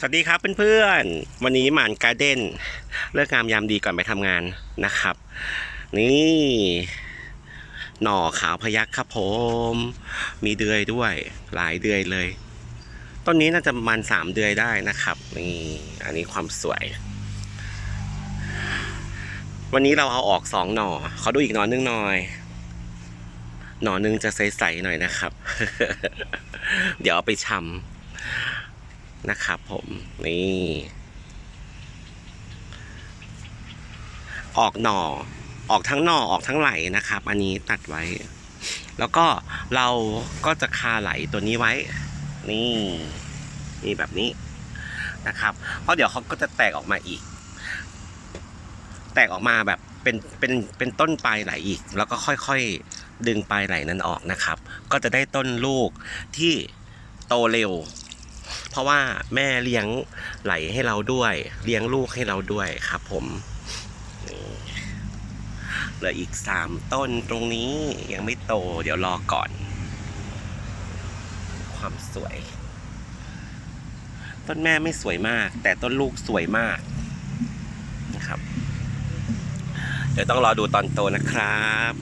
สวัสดีครับเพื่อนๆ วันนี้หมานการ์เด้นเลิกงามยามดีก่อนไปทำงานนะครับ นี่หน่อขาวพยักครับผม มีเดือยด้วย หลายเดือยเลย ต้นนี้น่าจะประมาณสามเดือยได้นะครับนี่อันนี้ความสวย วันนี้เราเอาออกสองหน่อเขาดูอีกหน่อนึงหน่อย หน่อนึงจะใสๆหน่อยนะครับ เดี๋ยวเอาไปชำ นะครับผมนี่ออกหน่อออกทั้งหน่อออกทั้งไหลนะครับ อันนี้ตัดไว้ แล้วก็เราก็จะคาไหลตัวนี้ไว้ นี่นี่แบบนี้นะครับ เพราะเดี๋ยวเขาก็จะแตกออกมาอีก แตกออกมาแบบเป็นเป็นเป็นต้นปลายไหลอีก แล้วก็ค่อยๆดึงปลายไหลนั้นออกนะครับ ก็จะได้ต้นลูกที่โตเร็ว เพราะว่าแม่เลี้ยงไหลให้เราด้วย เลี้ยงลูกให้เราด้วยครับ ผมเหลืออีกสามต้นตรงนี้ยังไม่โต เดี๋ยวรอก่อน ความสวย ต้นแม่ไม่สวยมาก แต่ต้นลูกสวยมากนะครับ เดี๋ยวต้องรอดูตอนโตนะครับ